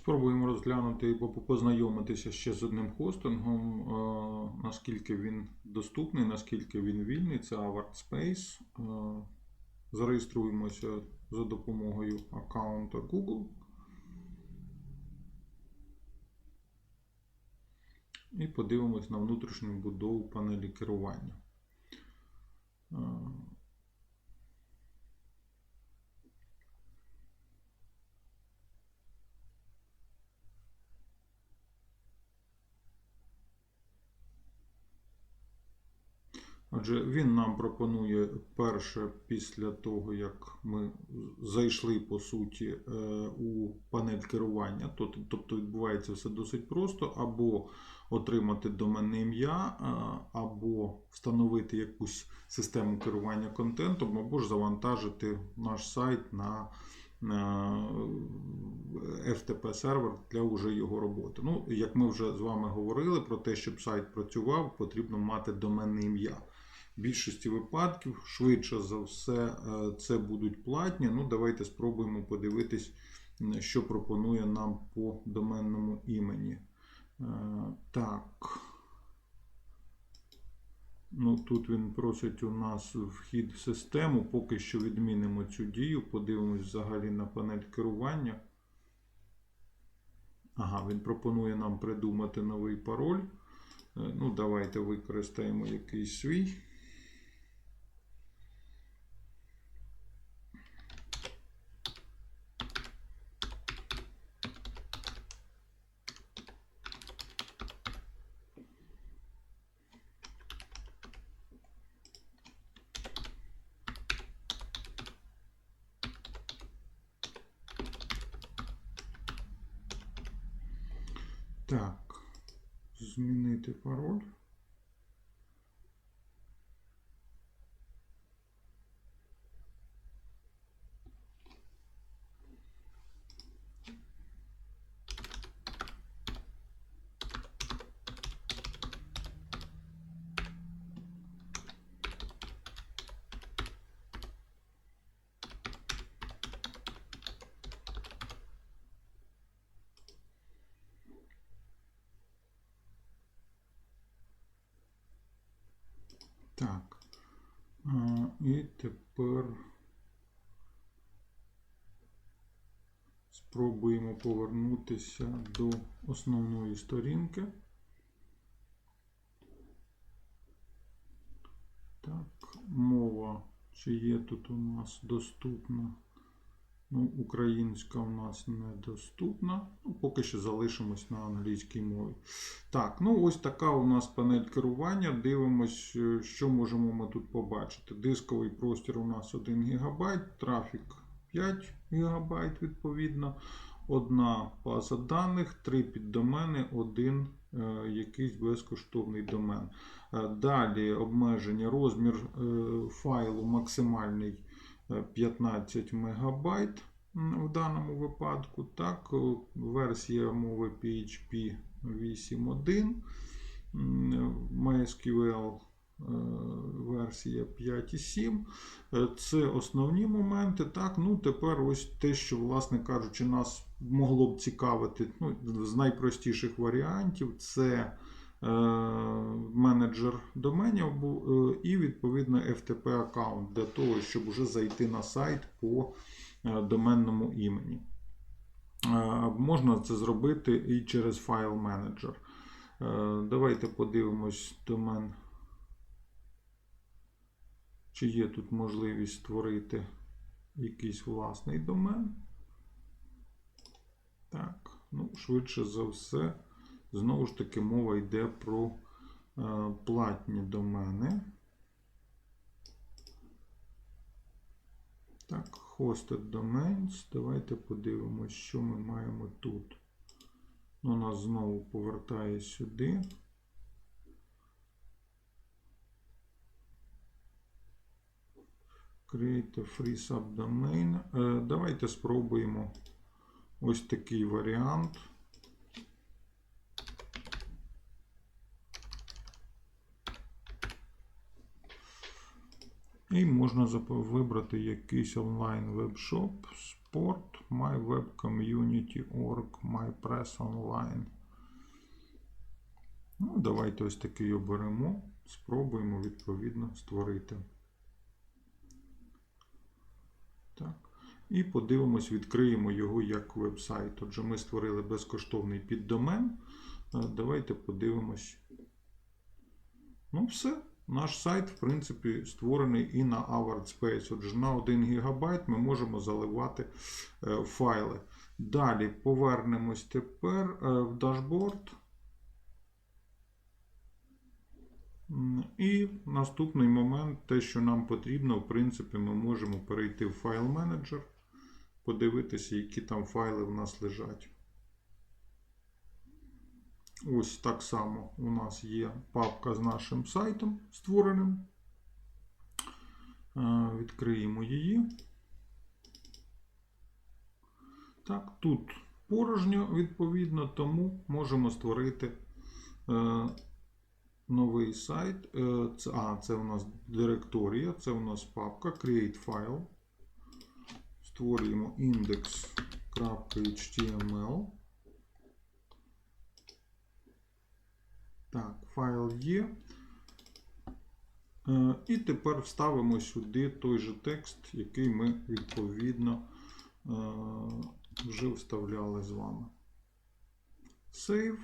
Спробуємо розглянути або познайомитися ще з одним хостингом, е, наскільки він доступний, наскільки він вільний. Це Avart Space. Е, Зареєструємося за допомогою аккаунта Google. І подивимось на внутрішню будову панелі керування. Отже, він нам пропонує перше, після того, як ми зайшли по суті е, у панель керування, тобто відбувається все досить просто, або отримати доменне ім'я, е, або встановити якусь систему керування контентом, або ж завантажити наш сайт на FTP сервер для уже його роботи. Ну, як ми вже з вами говорили про те, щоб сайт працював, потрібно мати доменне ім'я. Більшості випадків, швидше за все, е, це будуть платні. Ну, давайте спробуємо подивитись, що пропонує нам по доменному імені. Е, Так. Ну, тут він просить у нас вхід в систему. Поки що відмінимо цю дію. Подивимось взагалі на панель керування. Ага, він пропонує нам придумати новий пароль. Е, Ну, давайте використаємо якийсь свій. Так, змінити пароль. Так. А, І тепер спробуємо повернутися до основної сторінки. Так, мова, чи є тут у нас доступна? Ну, українська у нас недоступна. Ну, поки що залишимось на англійській мові. Так, ну ось така у нас панель керування. Дивимось, е, що можемо ми тут побачити. Дисковий простір у нас 1 ГБ, трафік 5 ГБ відповідно. Одна база даних, три піддомени, один е, якийсь безкоштовний домен. Е, Далі обмеження розмір е, файлу максимальний 15 МБ в даному випадку. Так, е, версія мови PHP 8.1, MySQL е, версія 5.7. Е, Це основні моменти. Так, ну тепер ось те, що, власне кажучи, нас могло б цікавити ну, з найпростіших варіантів, це менеджер доменів е, і відповідно FTP аккаунт для того, щоб вже зайти на сайт по е, доменному імені. Е, Можна це зробити і через файл менеджер. Е, Давайте подивимось домен. Чи є тут можливість створити якийсь власний домен? Так, ну, швидше за все, знову ж таки, мова йде про е, платні домени. Так, hosted domains. Давайте подивимось, що ми маємо тут. Ну, нас знову повертає сюди. Create a free subdomain. Е, Давайте спробуємо ось такий варіант. І можна вибрати якийсь онлайн вебшоп, спорт, mywebcommunity.org, mypress online. Ну, давайте ось такий оберемо, спробуємо відповідно створити. Так. І подивимось, відкриємо його як веб-сайт. Отже, ми створили безкоштовний піддомен. Е, Давайте подивимось. Ну, все. Наш сайт, в принципі, створений і на Award Space. Отже, на 1 ГБ ми можемо заливати е, файли. Далі повернемось тепер е, в дашборд. І наступний момент, те, що нам потрібно, в принципі, ми можемо перейти в файл менеджер, подивитися, які там файли в нас лежать. Ось так само у нас є папка з нашим сайтом створеним. Е, Відкриємо її. Так, тут порожньо, відповідно, тому можемо створити е, новий сайт. Е, а, це у нас директорія, це у нас папка Create File. Створюємо index.html. Так, файл є. Е, І тепер вставимо сюди той же текст, який ми відповідно е, вже вставляли з вами. Save.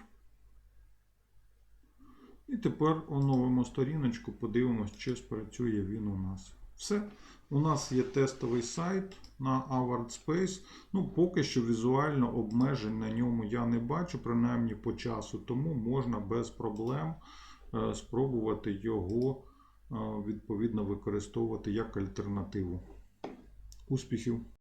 І тепер оновимо сторіночку, подивимось, чи спрацює він у нас. Все. У нас є тестовий сайт на Award Space. Ну, поки що візуально обмежень на ньому я не бачу, принаймні по часу, тому можна без проблем е, спробувати його е, відповідно використовувати як альтернативу. Успіхів!